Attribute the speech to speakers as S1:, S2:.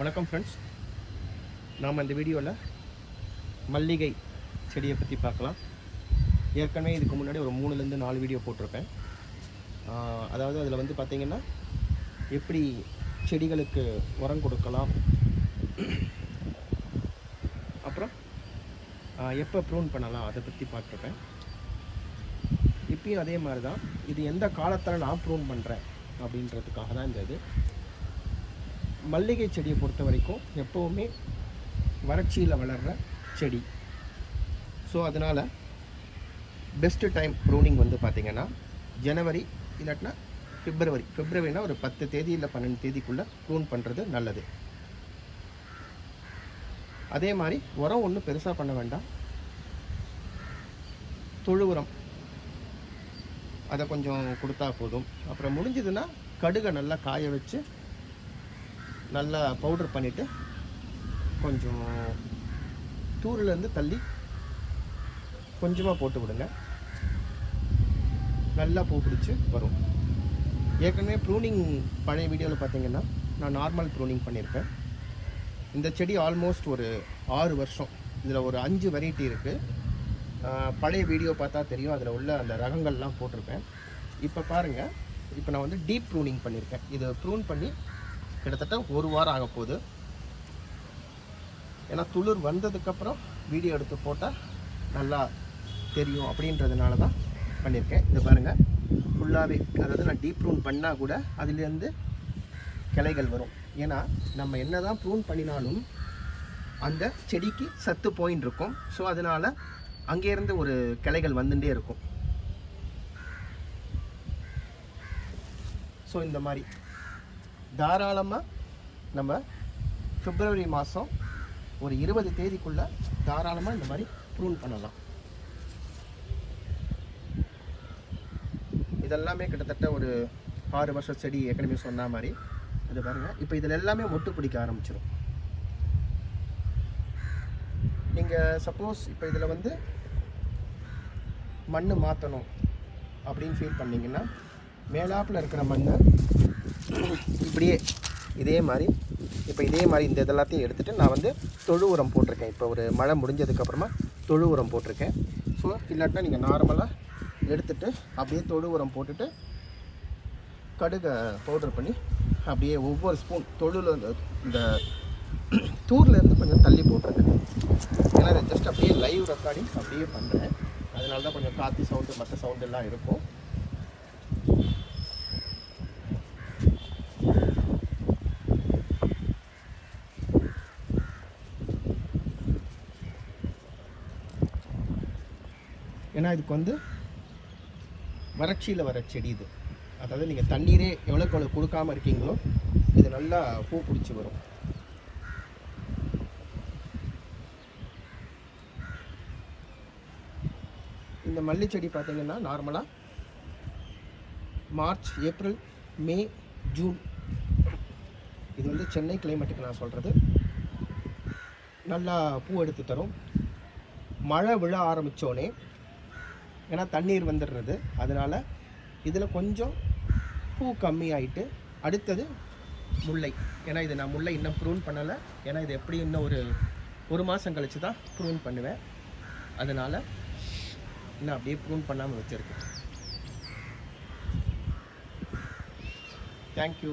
S1: வணக்கம் ஃப்ரெண்ட்ஸ் நாம் இந்த வீடியோவில் மல்லிகை செடியை பற்றி பார்க்கலாம். ஏற்கனவே இதுக்கு முன்னாடி ஒரு மூணுலேருந்து நாலு வீடியோ போட்டிருப்பேன். அதாவது அதில் வந்து பார்த்திங்கன்னா எப்படி செடிகளுக்கு உரம் கொடுக்கலாம். அப்புறம் எப்போ ப்ரூன் பண்ணலாம் அதை பற்றி பார்த்துருப்பேன். இப்பயும் அதே மாதிரி தான் இது எந்த காலத்தில் நான் ப்ரூன் பண்ணுறேன் அப்படின்றதுக்காக தான் இந்த இது. மல்லிகை செடியை பொறுத்த வரைக்கும் எப்போவுமே வறட்சியில் வளர்கிற செடி. ஸோ அதனால் பெஸ்ட்டு டைம் ப்ரூனிங் வந்து பார்த்திங்கன்னா ஜனவரி இல்லாட்டினா பிப்ரவரி. பிப்ரவரினா ஒரு பத்து தேதி இல்லை பன்னெண்டு தேதிக்குள்ளே ப்ரூன் பண்ணுறது நல்லது. அதே மாதிரி உரம் ஒன்றும் பெருசாக பண்ண வேண்டாம். தொழு உரம். அதை கொஞ்சம் கொடுத்தா போதும். அப்புறம் முடிஞ்சதுன்னா கடுகை நல்லா காய வச்சு நல்லா பவுடர் பண்ணிவிட்டு கொஞ்சம் தூரிலேருந்து தள்ளி கொஞ்சமாக போட்டு விடுங்க. நல்லா பூ பிடிச்சி வரும். ஏற்கனவே ப்ரூனிங் பழைய வீடியோவில் பார்த்தீங்கன்னா நான் நார்மல் ப்ரூனிங் பண்ணியிருப்பேன் இந்த செடி ஆல்மோஸ்ட் ஒரு ஆறு வருஷம். இதில் ஒரு அஞ்சு வெரைட்டி இருக்குது பழைய வீடியோ பார்த்தா தெரியும். அதில் உள்ள அந்த ரகங்கள்லாம் போட்டிருப்பேன். இப்போ பாருங்கள் இப்போ நான் வந்து டீப் ப்ரூனிங் பண்ணியிருக்கேன் இதை ப்ரூன் பண்ணி கிட்டத்தட்ட ஒரு வாரம் ஆக போகுது. ஏன்னா துளிர் வந்ததுக்கப்புறம் வீடியோ எடுத்து போட்டால் நல்லா தெரியும் அப்படின்றதுனால தான் பண்ணியிருக்கேன். இது பாருங்கள் ஃபுல்லாகவே அதாவது நான் டீப் ப்ரூன் பண்ணால் கூட அதுலேருந்து கிளைகள் வரும். ஏன்னா நம்ம என்ன தான் ப்ரூன் பண்ணினாலும் அந்த செடிக்கு சத்து போயின்னு இருக்கும். ஸோ அதனால் அங்கேருந்து ஒரு கிளைகள் வந்துட்டே இருக்கும். ஸோ இந்த மாதிரி. தாராளமாக நம்ம பிப்ரவரி மாதம் ஒரு இருபது தேதிக்குள்ளே தாராளமாக இந்த மாதிரி ப்ரூன் பண்ணலாம். இதெல்லாமே கிட்டத்தட்ட ஒரு ஆறு வருஷம் செடி ஏற்கனவே சொன்ன மாதிரி. இது பாருங்கள் இப்போ இதில் எல்லாமே மொட்டு பிடிக்க ஆரம்பிச்சிடும் நீங்கள் சப்போஸ் இப்போ இதில் வந்து மண் மாற்றணும் அப்படின்னு ஃபீல் பண்ணீங்கன்னா மேலாப்பில் இருக்கிற மண்ணை இப்படியே இதே மாதிரி இப்போ இதே மாதிரி இந்த இதெல்லாத்தையும் எடுத்துகிட்டு நான் வந்து தொழு உரம் போட்டிருக்கேன். இப்போ ஒரு மழை முடிஞ்சதுக்கப்புறமா தொழு உரம் போட்டிருக்கேன். ஸோ இல்லாட்டினா நீங்கள் நார்மலாக எடுத்துட்டு அப்படியே தொழு உரம் போட்டுட்டு கடுகை பவுடர் பண்ணி அப்படியே ஒவ்வொரு ஸ்பூன் தொழுல இந்த தூர்லேருந்து கொஞ்சம் தள்ளி போட்டிருக்கேன். ஏன்னா ஜஸ்ட் அப்படியே லைவ் ரெக்கார்டிங் அப்படியே பண்ணுறேன் அதனால தான் கொஞ்சம் காற்று சவுண்டு மற்ற சவுண்டு எல்லாம் இருக்கும். ஏன்னா இதுக்கு வந்து வறட்சியில் வர செடி இது. அதாவது நீங்கள் தண்ணீரே எவ்வளோக்கு எவ்வளோ கொடுக்காம இருக்கீங்களோ இது நல்லா பூ பிடிச்சி வரும். இந்த மல்லி செடி பார்த்தீங்கன்னா நார்மலாக மார்ச் ஏப்ரல் மே ஜூன். இது வந்து சென்னை கிளைமேட்டுக்கு நான் சொல்கிறது நல்லா பூ எடுத்து தரும். மழை விழ ஆரம்பித்தோடனே ஏன்னா தண்ணீர் வந்துடுறது. அதனால் இதில் கொஞ்சம் பூ கம்மியாயிட்டு அடுத்தது முல்லை. ஏன்னா இது நான் முல்லை இன்னும் ப்ரூன் பண்ணலை. ஏன்னா இது எப்படி இன்னும் ஒரு ஒரு மாதம் கழித்து தான் ப்ரூன் பண்ணுவேன். அதனால் இன்னும் அப்படியே ப்ரூன் பண்ணாமல் வச்சுருக்கேன். தேங்க்யூ